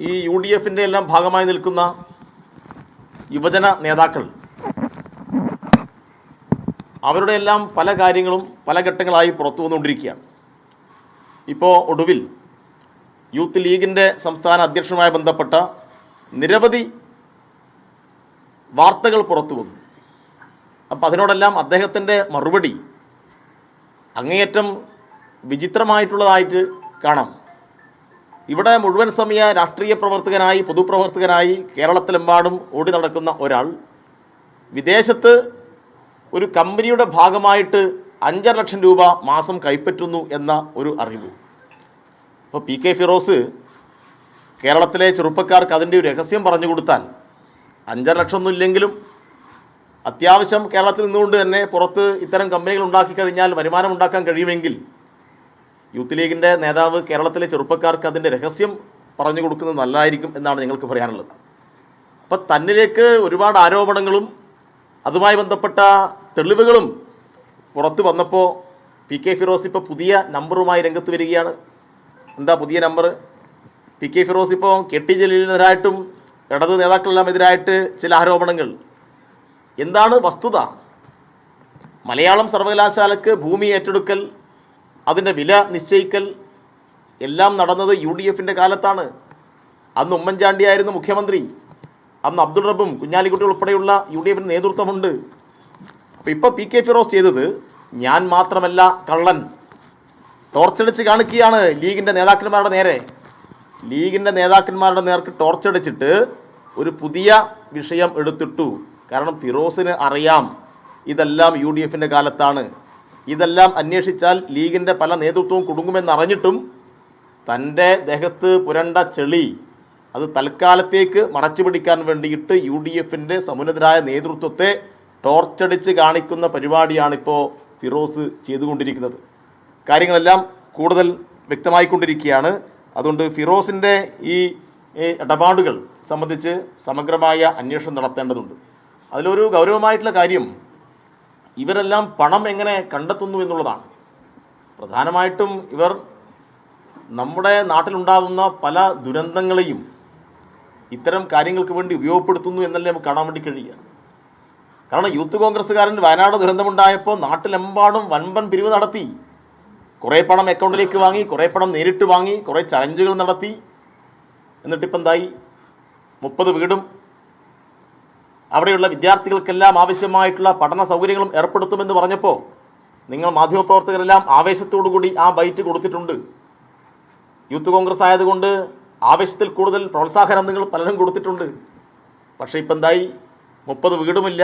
ഈ U D എഫിന്റെ എല്ലാം ഭാഗമായി നിൽക്കുന്ന യുവജന നേതാക്കൾ. അവരുടെ എല്ലാം പല കാര്യങ്ങളും പല ഘട്ടങ്ങളായി പുറത്തു വന്നുകൊണ്ടിരിക്കുകയാണ്. ഇപ്പോൾ ഒടുവിൽ യൂത്ത് ലീഗിന്റെ സംസ്ഥാന അധ്യക്ഷനുമായി ബന്ധപ്പെട്ട നിരവധി വാർത്തകൾ പുറത്തു വന്നു. അപ്പം അതിനോടെല്ലാം അദ്ദേഹത്തിന്റെ മറുപടി അങ്ങേയറ്റം വിചിത്രമായിട്ടുള്ളതായിട്ട് കാണാം. ഇവിടെ മുഴുവൻ സമയ രാഷ്ട്രീയ പ്രവർത്തകനായി പൊതുപ്രവർത്തകനായി കേരളത്തിലെമ്പാടും ഓടി നടക്കുന്ന ഒരാൾ വിദേശത്ത് ഒരു കമ്പനിയുടെ ഭാഗമായിട്ട് അഞ്ചര ലക്ഷം രൂപ മാസം കൈപ്പറ്റുന്നു എന്ന ഒരു അറിവ്. അപ്പോൾ പി കെ ഫിറോസ് കേരളത്തിലെ ചെറുപ്പക്കാർക്ക് അതിന്റെ ഒരു രഹസ്യം പറഞ്ഞു കൊടുത്താൽ അഞ്ചര ലക്ഷം ഒന്നും ഇല്ലെങ്കിലും അത്യാവശ്യം കേരളത്തിൽ നിന്നുകൊണ്ട് തന്നെ പുറത്ത് ഇത്തരം കമ്പനികൾ ഉണ്ടാക്കി കഴിഞ്ഞാൽ വരുമാനം ഉണ്ടാക്കാൻ കഴിയുമെങ്കിൽ യൂത്ത് ലീഗിന്റെ നേതാവ് കേരളത്തിലെ ചെറുപ്പക്കാർക്ക് അതിന്റെ രഹസ്യം പറഞ്ഞു കൊടുക്കുന്നത് നല്ലതായിരിക്കും എന്നാണ് നിങ്ങൾക്ക് പറയാനുള്ളത്. അപ്പം തന്നിലേക്ക് ഒരുപാട് ആരോപണങ്ങളും അതുമായി ബന്ധപ്പെട്ട തെളിവുകളും പുറത്ത് വന്നപ്പോൾ പി കെ ഫിറോസ് ഇപ്പോൾ പുതിയ നമ്പറുമായി രംഗത്ത് വരികയാണ്. എന്താ പുതിയ നമ്പർ? പി കെ ഫിറോസ് ഇപ്പോൾ കെ ടി ജലീലിനെതിരായിട്ടും ഇടത് നേതാക്കളെല്ലാം എതിരായിട്ട് ചില ആരോപണങ്ങൾ. എന്താണ് വസ്തുത? മലയാളം സർവകലാശാലക്ക് ഭൂമി ഏറ്റെടുക്കൽ അതിന്റെ വില നിശ്ചയിക്കൽ എല്ലാം നടന്നത് യു ഡി എഫിന്റെ കാലത്താണ്. അന്ന് ഉമ്മൻചാണ്ടിയായിരുന്നു മുഖ്യമന്ത്രി. അന്ന് അബ്ദുൾ റബ്ബും കുഞ്ഞാലിക്കുട്ടി ഉൾപ്പെടെയുള്ള യു ഡി എഫിന്റെ നേതൃത്വമുണ്ട്. അപ്പോൾ ഇപ്പോൾ പി കെ ഫിറോസ് ചെയ്തത് ഞാൻ മാത്രമല്ല കള്ളൻ. ടോർച്ചടിച്ച് കാണിക്കുകയാണ് ലീഗിന്റെ നേതാക്കന്മാരുടെ നേരെ. ലീഗിന്റെ നേതാക്കന്മാരുടെ നേർക്ക് ടോർച്ചടിച്ചിട്ട് ഒരു പുതിയ വിഷയം എടുത്തിട്ടു. കാരണം ഫിറോസിന് അറിയാം ഇതെല്ലാം യു ഡി എഫിന്റെ കാലത്താണ്. ഇതെല്ലാം അന്വേഷിച്ചാൽ ലീഗിന്റെ പല നേതൃത്വവും കുടുങ്ങുമെന്നറിഞ്ഞിട്ടും തന്റെ ദേഹത്ത് പുരണ്ട ചെളി അത് തൽക്കാലത്തേക്ക് മറച്ചു പിടിക്കാൻ വേണ്ടിയിട്ട് യു ഡി എഫിന്റെ സമുന്നതരായ നേതൃത്വത്തെ ടോർച്ചടിച്ച് കാണിക്കുന്ന പരിപാടിയാണിപ്പോൾ ഫിറോസ് ചെയ്തുകൊണ്ടിരിക്കുന്നത്. കാര്യങ്ങളെല്ലാം കൂടുതൽ വ്യക്തമായിക്കൊണ്ടിരിക്കുകയാണ്. അതുകൊണ്ട് ഫിറോസിന്റെ ഈ ഇടപാടുകൾ സംബന്ധിച്ച് സമഗ്രമായ അന്വേഷണം നടത്തേണ്ടതുണ്ട്. അതിലൊരു ഗൗരവമായിട്ടുള്ള കാര്യം ഇവരെല്ലാം പണം എങ്ങനെ കണ്ടെത്തുന്നു എന്നുള്ളതാണ്. പ്രധാനമായിട്ടും ഇവർ നമ്മുടെ നാട്ടിലുണ്ടാകുന്ന പല ദുരന്തങ്ങളെയും ഇത്തരം കാര്യങ്ങൾക്ക് വേണ്ടി ഉപയോഗപ്പെടുത്തുന്നു എന്നല്ലേ നമുക്ക് കാണാൻ വേണ്ടി കഴിയുക. കാരണം യൂത്ത് കോൺഗ്രസ്സുകാരൻ വയനാട് ദുരന്തമുണ്ടായപ്പോൾ നാട്ടിലെമ്പാടും വൻപൻ പിരിവ് നടത്തി. കുറേ പണം അക്കൗണ്ടിലേക്ക് വാങ്ങി കുറേ പണം നേരിട്ട് വാങ്ങി കുറേ ചലഞ്ചുകൾ നടത്തി. എന്നിട്ടിപ്പം എന്തായി മുപ്പത് വീടും അവിടെയുള്ള വിദ്യാർത്ഥികൾക്കെല്ലാം ആവശ്യമായിട്ടുള്ള പഠന സൗകര്യങ്ങളും ഏർപ്പെടുത്തുമെന്ന് പറഞ്ഞപ്പോൾ നിങ്ങൾ മാധ്യമപ്രവർത്തകരെല്ലാം ആവേശത്തോടു കൂടി ആ ബൈറ്റ് കൊടുത്തിട്ടുണ്ട്. യൂത്ത് കോൺഗ്രസ് ആയതുകൊണ്ട് ആവേശത്തിൽ കൂടുതൽ പ്രോത്സാഹനം നിങ്ങൾ പലരും കൊടുത്തിട്ടുണ്ട്. പക്ഷേ ഇപ്പം എന്തായി? മുപ്പത് വീടുമില്ല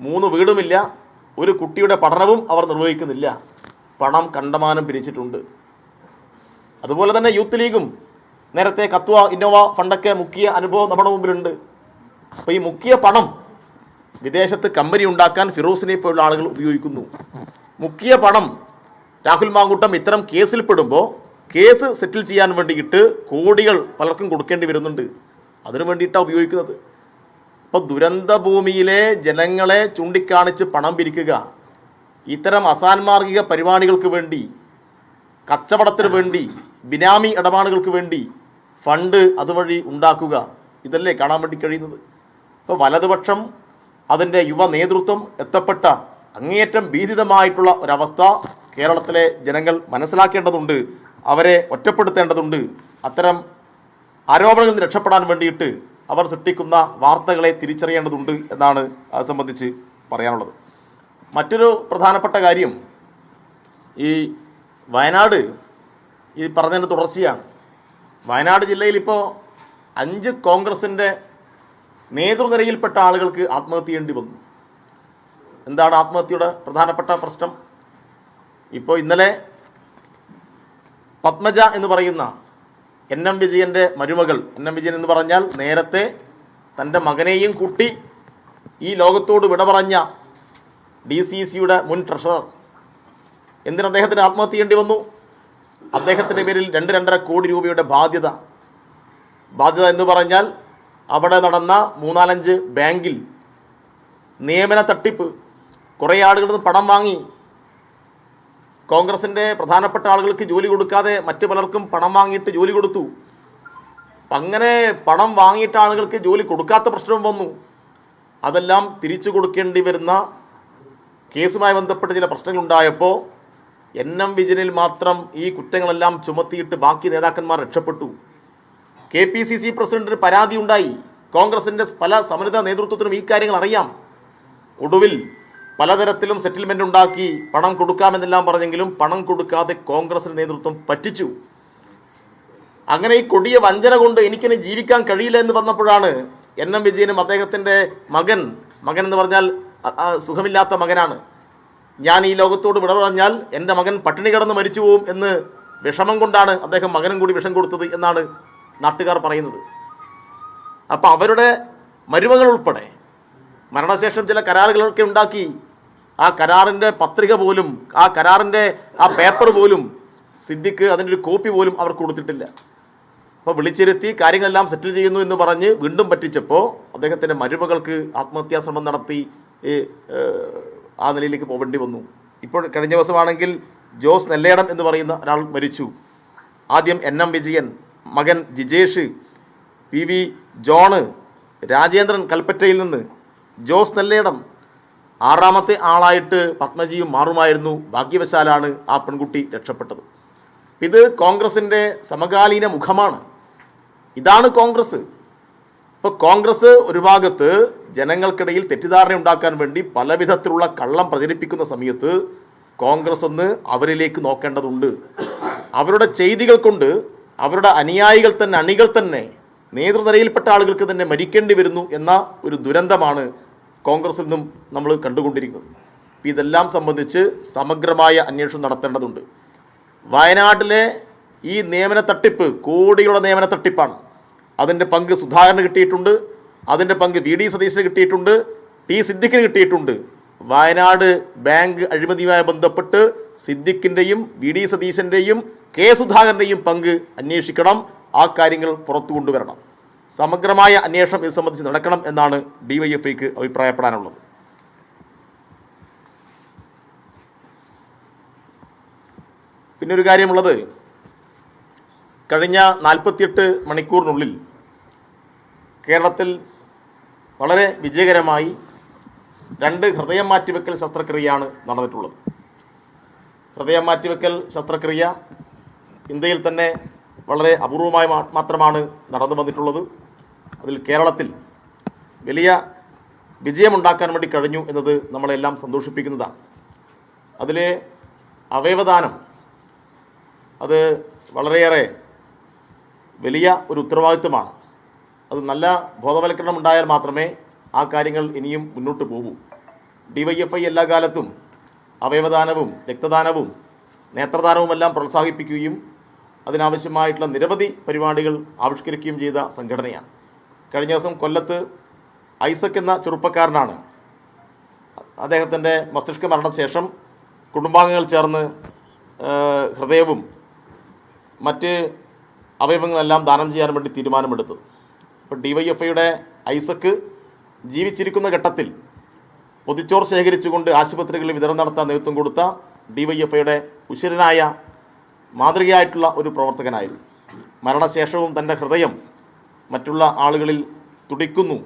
മൂന്ന് വീടുമില്ല ഒരു കുട്ടിയുടെ പഠനവും അവർ നിർവഹിക്കുന്നില്ല. പണം കണ്ടമാനം പിരിച്ചിട്ടുണ്ട്. അതുപോലെ തന്നെ യൂത്ത് ലീഗും നേരത്തെ കത്വ ഇന്നോവ ഫണ്ടൊക്കെ മുക്കിയ അനുഭവം നമ്മുടെ മുമ്പിലുണ്ട്. അപ്പോൾ ഈ മുക്കിയ പണം വിദേശത്ത് കമ്പനി ഉണ്ടാക്കാൻ ഫിറോസിനെ പോലുള്ള ആളുകൾ ഉപയോഗിക്കുന്നു. മുക്കിയ പണം രാഹുൽ മാങ്കൂട്ടം ഇത്തരം കേസിൽ പെടുമ്പോൾ കേസ് സെറ്റിൽ ചെയ്യാൻ വേണ്ടിയിട്ട് കോടികൾ പലർക്കും കൊടുക്കേണ്ടി വരുന്നുണ്ട്. അതിനു വേണ്ടിയിട്ടാണ് ഉപയോഗിക്കുന്നത്. അപ്പോൾ ദുരന്ത ഭൂമിയിലെ ജനങ്ങളെ ചൂണ്ടിക്കാണിച്ച് പണം പിരിക്കുക ഇത്തരം അസാൻമാർഗിക പരിപാടികൾക്ക് വേണ്ടി കച്ചവടത്തിന് വേണ്ടി ബിനാമി ഇടപാടുകൾക്ക് വേണ്ടി ഫണ്ട് അതുവഴി ഉണ്ടാക്കുക ഇതല്ലേ കാണാൻ വേണ്ടി കഴിയുന്നത്. ഇപ്പോൾ വലതുപക്ഷം അതിന്റെ യുവ നേതൃത്വം എത്തപ്പെട്ട അങ്ങേയറ്റം ഭീതിതമായിട്ടുള്ള ഒരവസ്ഥ കേരളത്തിലെ ജനങ്ങൾ മനസ്സിലാക്കേണ്ടതുണ്ട് അവരെ ഒറ്റപ്പെടുത്തേണ്ടതുണ്ട്. അത്തരം ആരോപണങ്ങളിൽ നിന്ന് രക്ഷപ്പെടാൻ വേണ്ടിയിട്ട് അവർ സൃഷ്ടിക്കുന്ന വാർത്തകളെ തിരിച്ചറിയേണ്ടതുണ്ട് എന്നാണ് അത് സംബന്ധിച്ച് പറയാനുള്ളത്. മറ്റൊരു പ്രധാനപ്പെട്ട കാര്യം ഈ വയനാട് ഈ പറഞ്ഞതിന്റെ തുടർച്ചയാണ്. വയനാട് ജില്ലയിൽ ഇപ്പോൾ അഞ്ച് കോൺഗ്രസിന്റെ നേതൃനിരയിൽപ്പെട്ട ആളുകൾക്ക് ആത്മഹത്യ ചെയ്യേണ്ടി വന്നു. എന്താണ് ആത്മഹത്യയുടെ പ്രധാനപ്പെട്ട പ്രശ്നം? ഇപ്പോൾ ഇന്നലെ പത്മജ എന്ന് പറയുന്ന എൻ എം വിജയന്റെ മരുമകൾ എൻ എം വിജയൻ എന്ന് പറഞ്ഞാൽ നേരത്തെ തന്റെ മകനെയും കൂട്ടി ഈ ലോകത്തോട് വിട പറഞ്ഞ ഡി സി സിയുടെ മുൻ ട്രഷറർ. എന്തിന് അദ്ദേഹത്തിന് ആത്മഹത്യ ചെയ്യേണ്ടി വന്നു? അദ്ദേഹത്തിന്റെ പേരിൽ രണ്ട് രണ്ടര കോടി രൂപയുടെ ബാധ്യത. ബാധ്യത എന്ന് പറഞ്ഞാൽ അവിടെ നടന്ന മൂന്നാലഞ്ച് ബാങ്കിൽ നിയമന തട്ടിപ്പ്. കുറേ ആളുകളിൽ നിന്ന് പണം വാങ്ങി. കോൺഗ്രസിന്റെ പ്രധാനപ്പെട്ട ആളുകൾക്ക് ജോലി കൊടുക്കാതെ മറ്റു പലർക്കും പണം വാങ്ങിയിട്ട് ജോലി കൊടുത്തു. അങ്ങനെ പണം വാങ്ങിയിട്ട് ആളുകൾക്ക് ജോലി കൊടുക്കാത്ത പ്രശ്നം വന്നു. അതെല്ലാം തിരിച്ചു കൊടുക്കേണ്ടി വരുന്ന കേസുമായി ബന്ധപ്പെട്ട് ചില പ്രശ്നങ്ങളുണ്ടായപ്പോൾ എൻ എം വിജനിൽ മാത്രം ഈ കുറ്റങ്ങളെല്ലാം ചുമത്തിയിട്ട് ബാക്കി നേതാക്കന്മാർ രക്ഷപ്പെട്ടു. കെ പി സി സി പ്രസിഡന്റിന് പരാതി ഉണ്ടായി കോൺഗ്രസിന്റെ പല സമരത നേതൃത്വത്തിനും ഈ കാര്യങ്ങൾ അറിയാം. ഒടുവിൽ പലതരത്തിലും സെറ്റിൽമെന്റ് ഉണ്ടാക്കി പണം കൊടുക്കാമെന്നെല്ലാം പറഞ്ഞെങ്കിലും പണം കൊടുക്കാതെ കോൺഗ്രസിന് നേതൃത്വം പറ്റിച്ചു. അങ്ങനെ ഈ കൊടിയ വഞ്ചന കൊണ്ട് എനിക്കിനി ജീവിക്കാൻ കഴിയില്ല എന്ന് വന്നപ്പോഴാണ് എൻ എം വിജയനും അദ്ദേഹത്തിന്റെ മകൻ മകൻ എന്ന് പറഞ്ഞാൽ സുഖമില്ലാത്ത മകനാണ്. ഞാൻ ഈ ലോകത്തോട് വിട പറഞ്ഞാൽ എന്റെ മകൻ പട്ടിണി കിടന്ന് മരിച്ചു പോവും എന്ന് വിഷമം കൊണ്ടാണ് അദ്ദേഹം മകനും കൂടി വിഷം കൊടുത്തത് എന്നാണ് നാട്ടുകാർ പറയുന്നത്. അപ്പോൾ അവരുടെ മരുമകൾ ഉൾപ്പെടെ മരണശേഷം ചില കരാറുകളൊക്കെ ഉണ്ടാക്കി ആ കരാറിന്റെ പത്രിക പോലും ആ കരാറിന്റെ ആ പേപ്പർ പോലും സിദ്ദിഖ് അതിന്റെ ഒരു കോപ്പി പോലും അവർക്ക് കൊടുത്തിട്ടില്ല. അപ്പോൾ വിളിച്ചിരുത്തി കാര്യങ്ങളെല്ലാം സെറ്റിൽ ചെയ്യുന്നു എന്ന് പറഞ്ഞ് വീണ്ടും പറ്റിച്ചപ്പോൾ അദ്ദേഹത്തിന്റെ മരുമകൾക്ക് ആത്മഹത്യാ ശ്രമം നടത്തി ആ നിലയിലേക്ക് പോകേണ്ടി വന്നു. ഇപ്പോൾ കഴിഞ്ഞ ദിവസമാണെങ്കിൽ ജോസ് നെല്ലേടം എന്ന് പറയുന്ന ഒരാൾ മരിച്ചു. ആദ്യം എൻ എം വിജയൻ മകൻ Jijesh P V John Rajendran കൽപ്പറ്റയിൽ നിന്ന് ജോസ് നെല്ലേടം. ആറാമത്തെ ആളായിട്ട് പത്മജിയും മാറുമായിരുന്നു. ഭാഗ്യവശാലാണ് ആ പെൺകുട്ടി രക്ഷപ്പെട്ടത്. ഇത് കോൺഗ്രസിന്റെ സമകാലീന മുഖമാണ്. ഇതാണ് കോൺഗ്രസ്. ഇപ്പോൾ കോൺഗ്രസ് ഒരു ഭാഗത്ത് ജനങ്ങൾക്കിടയിൽ തെറ്റിദ്ധാരണ ഉണ്ടാക്കാൻ വേണ്ടി പലവിധത്തിലുള്ള കള്ളം പ്രചരിപ്പിക്കുന്ന സമയത്ത് കോൺഗ്രസ് ഒന്ന് അവരിലേക്ക് നോക്കേണ്ടതുണ്ട്. അവരുടെ ചെയ്തികൾ കൊണ്ട് അവരുടെ അനുയായികൾ തന്നെ അണികൾ തന്നെ നേതൃനിരയിൽപ്പെട്ട ആളുകൾക്ക് തന്നെ മരിക്കേണ്ടി വരുന്നു എന്ന ഒരു ദുരന്തമാണ് കോൺഗ്രസിൽ നിന്നും നമ്മൾ കണ്ടുകൊണ്ടിരിക്കുന്നത്. അപ്പോൾ ഇതെല്ലാം സംബന്ധിച്ച് സമഗ്രമായ അന്വേഷണം നടത്തേണ്ടതുണ്ട്. വയനാട്ടിലെ ഈ നിയമന തട്ടിപ്പ് കോടികളുടെ നിയമന തട്ടിപ്പാണ്. അതിന്റെ പങ്ക് സുധാകരന് കിട്ടിയിട്ടുണ്ട് അതിന്റെ പങ്ക് വി ഡി സതീശന് കിട്ടിയിട്ടുണ്ട് ടി സിദ്ദിഖിന് കിട്ടിയിട്ടുണ്ട്. വയനാട് ബാങ്ക് അഴിമതിയുമായി ബന്ധപ്പെട്ട് സിദ്ദിഖിന്റെയും വി ഡി സതീശന്റെയും കെ സുധാകരന്റെയും പങ്ക് അന്വേഷിക്കണം. ആ കാര്യങ്ങൾ പുറത്തു കൊണ്ടുവരണം. സമഗ്രമായ അന്വേഷണം ഇത് സംബന്ധിച്ച് നടക്കണം എന്നാണ് ഡിവൈഎഫ്ഐക്ക് അഭിപ്രായപ്പെടാനുള്ളത്. പിന്നെ ഒരു കാര്യമുള്ളത് കഴിഞ്ഞ നാൽപ്പത്തിയെട്ട് മണിക്കൂറിനുള്ളിൽ കേരളത്തിൽ വളരെ വിജയകരമായി രണ്ട് ഹൃദയം മാറ്റിവെക്കൽ ശസ്ത്രക്രിയയാണ് നടന്നിട്ടുള്ളത്. ഹൃദയം മാറ്റിവെക്കൽ ശസ്ത്രക്രിയ ഇന്ത്യയിൽ തന്നെ വളരെ അപൂർവമായി മാത്രമാണ് നടന്നു വന്നിട്ടുള്ളത്. അതിൽ കേരളത്തിൽ വലിയ വിജയമുണ്ടാക്കാൻ വേണ്ടി കഴിഞ്ഞു എന്നത് നമ്മളെല്ലാം സന്തോഷിപ്പിക്കുന്നതാണ്. അതിലെ അവയവദാനം അത് വളരെയേറെ വലിയ ഒരു ഉത്തരവാദിത്വമാണ്. അത് നല്ല ബോധവൽക്കരണം ഉണ്ടായാൽ മാത്രമേ ആ കാര്യങ്ങൾ ഇനിയും മുന്നോട്ട് പോകൂ. ഡി വൈ എഫ് ഐ എല്ലാ കാലത്തും അവയവദാനവും രക്തദാനവും നേത്രദാനവുമെല്ലാം പ്രോത്സാഹിപ്പിക്കുകയും അതിനാവശ്യമായിട്ടുള്ള നിരവധി പരിപാടികൾ ആവിഷ്കരിക്കുകയും ചെയ്ത സംഘടനയാണ്. കഴിഞ്ഞ ദിവസം കൊല്ലത്ത് ഐസക് എന്ന ചെറുപ്പക്കാരനാണ് അദ്ദേഹത്തിന്റെ മസ്തിഷ്ക മരണശേഷം കുടുംബാംഗങ്ങൾ ചേർന്ന് ഹൃദയവും മറ്റ് അവയവങ്ങളെല്ലാം ദാനം ചെയ്യാൻ വേണ്ടി തീരുമാനമെടുത്തു. അപ്പോൾ ഡി വൈ എഫ് ഐയുടെ ഐസക്ക് ജീവിച്ചിരിക്കുന്ന ഘട്ടത്തിൽ പൊതിച്ചോർ ശേഖരിച്ചുകൊണ്ട് ആശുപത്രികളിൽ വിതരണം നടത്താൻ നേതൃത്വം കൊടുത്ത ഡി വൈ എഫ് ഐയുടെ ഉശിരനായ മാതൃകയായിട്ടുള്ള ഒരു പ്രവർത്തകനായിരുന്നു. മരണശേഷവും തന്റെ ഹൃദയം മറ്റുള്ള ആളുകളിൽ തുടിക്കുന്നു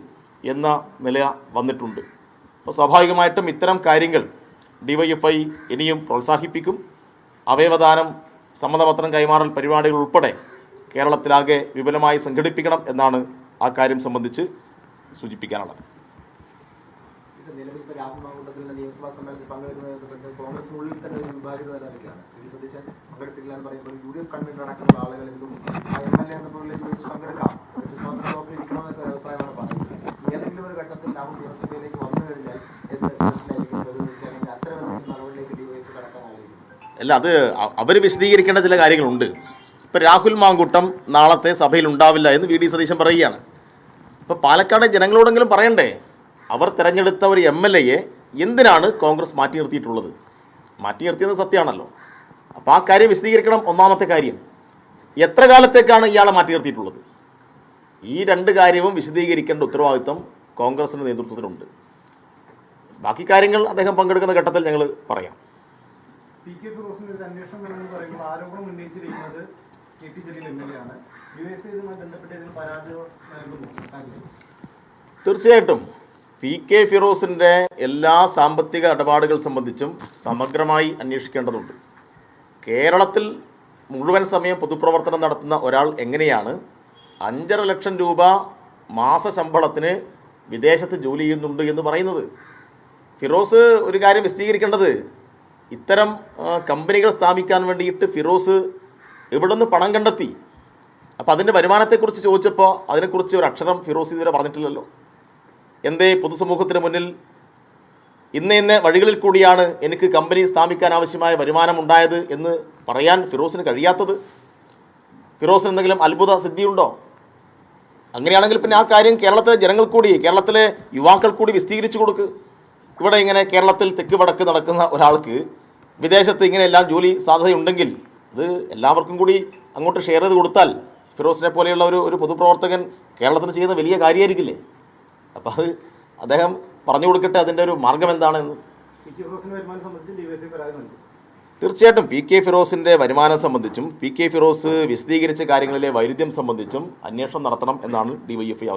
എന്ന നില വന്നിട്ടുണ്ട്. അപ്പോൾ സ്വാഭാവികമായിട്ടും ഇത്തരം കാര്യങ്ങൾ ഡി വൈ എഫ് ഐ ഇനിയും പ്രോത്സാഹിപ്പിക്കും. അവയവദാനം സമ്മതപത്രം കൈമാറൽ പരിപാടികൾ ഉൾപ്പെടെ കേരളത്തിലാകെ വിപുലമായി സംഘടിപ്പിക്കണം എന്നാണ് ആ കാര്യം സംബന്ധിച്ച് സൂചിപ്പിക്കാനുള്ളത്. നിലവിൽ ഇപ്പോൾ രാഹുൽ മാങ്കൂട്ടത്തിൽ നിയമസഭാ സമ്മേളനത്തിൽ പങ്കെടുക്കുന്നതിനെ കോൺഗ്രസിനുള്ളിൽ തന്നെ ഒരു വിഭാഗത നിലനിൽക്കുകയാണ് വി ഡി സതീശൻ പങ്കെടുത്തില്ല എന്ന് പറയുമ്പോൾ യു ഡി എഫ് കൺവീനർ അടക്കമുള്ള ആളുകൾ എന്തും എം എൽ എ എന്ന പോലെ ചോദിച്ച് പങ്കെടുക്കാം. സ്വതന്ത്ര ബ്ലോക്കിൽ ഇരിക്കണമെന്നൊക്കെ ഒരു അഭിപ്രായമാണ് പറയുന്നത്. ഏതെങ്കിലും ഒരു ഘട്ടത്തിൽ രാഹുൽ നിയമസഭയിലേക്ക് വന്നു കഴിഞ്ഞാൽ എന്ത് മനസ്സിലായിരിക്കും പ്രതിനിധിക്കാണെങ്കിൽ അത്തരം നടപടിയിലേക്ക് ഡിവൈഎഫ് കടക്കാൻ അല്ല അത് അവർ വിശദീകരിക്കേണ്ട ചില കാര്യങ്ങളുണ്ട്. ഇപ്പം രാഹുൽ മാങ്കൂട്ടം നാളത്തെ സഭയിൽ ഉണ്ടാവില്ല എന്ന് വി ഡി സതീശൻ പറയുകയാണ്. അപ്പോൾ പാലക്കാട് ജനങ്ങളോടെങ്കിലും പറയണ്ടേ? അവർ തിരഞ്ഞെടുത്ത ഒരു എം എൽ എയെ എന്തിനാണ് കോൺഗ്രസ് മാറ്റി നിർത്തിയിട്ടുള്ളത്? മാറ്റി നിർത്തിയത് സത്യമാണല്ലോ. അപ്പോൾ ആ കാര്യം വിശദീകരിക്കണം ഒന്നാമത്തെ കാര്യം. എത്ര കാലത്തേക്കാണ് ഇയാളെ മാറ്റി നിർത്തിയിട്ടുള്ളത്? ഈ രണ്ട് കാര്യവും വിശദീകരിക്കേണ്ട ഉത്തരവാദിത്വം കോൺഗ്രസിന്റെ നേതൃത്വത്തിലുണ്ട്. ബാക്കി കാര്യങ്ങൾ അദ്ദേഹം പങ്കെടുക്കുന്ന ഘട്ടത്തിൽ ഞങ്ങൾ പറയാം. പി കെ ഫിറോസിന് ഒരു അന്വേഷണം വേണമെന്ന് പറയുമ്പോൾ ആരോപണം ഉന്നയിച്ചിരിക്കുന്നത് K T Jaleel M L A ആണ്. ഇതുമായി ബന്ധപ്പെട്ട് ഏതെങ്കിലും പരാതി നൽകുന്നു തീർച്ചയായിട്ടും. പി കെ ഫിറോസിന്റെ എല്ലാ സാമ്പത്തിക ഇടപാടുകൾ സംബന്ധിച്ചും സമഗ്രമായി അന്വേഷിക്കേണ്ടതുണ്ട്. കേരളത്തിൽ മുഴുവൻ സമയം പൊതുപ്രവർത്തനം നടത്തുന്ന ഒരാൾ എങ്ങനെയാണ്? അഞ്ചര ലക്ഷം രൂപ മാസ ശമ്പളത്തിന് വിദേശത്ത് ജോലി ചെയ്യുന്നുണ്ട് എന്ന് പറയുന്നത്. ഫിറോസ് ഒരു കാര്യം വിശദീകരിക്കേണ്ടത് ഇത്തരം കമ്പനികൾ സ്ഥാപിക്കാൻ വേണ്ടിയിട്ട് ഫിറോസ് എവിടെ നിന്ന് പണം കണ്ടെത്തി? അപ്പോൾ അതിന്റെ വരുമാനത്തെക്കുറിച്ച് ചോദിച്ചപ്പോൾ അതിനെക്കുറിച്ച് ഒരു അക്ഷരം ഫിറോസ് ഇതുവരെ പറഞ്ഞിട്ടില്ലല്ലോ. എന്തേ പൊതുസമൂഹത്തിന് മുന്നിൽ? ഇന്ന ഇന്ന വഴികളിൽ കൂടിയാണ് എനിക്ക് കമ്പനി സ്ഥാപിക്കാൻ ആവശ്യമായ വരുമാനം ഉണ്ടായത് എന്ന് പറയാൻ ഫിറോസിന് കഴിയാത്തത്. ഫിറോസിന് എന്തെങ്കിലും അത്ഭുത സിദ്ധിയുണ്ടോ? അങ്ങനെയാണെങ്കിൽ പിന്നെ ആ കാര്യം കേരളത്തിലെ ജനങ്ങൾ കൂടി കേരളത്തിലെ യുവാക്കൾ കൂടി വിശദീകരിച്ചു കൊടുക്ക്. ഇവിടെ ഇങ്ങനെ കേരളത്തിൽ തെക്ക് വടക്ക് നടക്കുന്ന ഒരാൾക്ക് വിദേശത്ത് ഇങ്ങനെയെല്ലാം ജോലി സാധ്യതയുണ്ടെങ്കിൽ അത് എല്ലാവർക്കും കൂടി അങ്ങോട്ട് ഷെയർ ചെയ്ത് കൊടുത്താൽ ഫിറോസിനെ പോലെയുള്ള ഒരു ഒരു പൊതുപ്രവർത്തകൻ കേരളത്തിന് ചെയ്യുന്ന വലിയ കാര്യമായിരിക്കില്ലേ അപ്പോൾ അത് അദ്ദേഹം പറഞ്ഞു കൊടുക്കട്ടെ അതിന്റെ ഒരു മാർഗം എന്താണെന്ന്. ഫിറോസിന്റെ തീർച്ചയായിട്ടും പി കെ ഫിറോസിന്റെ വരുമാനം സംബന്ധിച്ചും പി കെ ഫിറോസ് വിശദീകരിച്ച കാര്യങ്ങളിലെ വൈരുദ്ധ്യം സംബന്ധിച്ചും അന്വേഷണം നടത്തണം എന്നാണ് ഡിവൈഎഫ്ഐ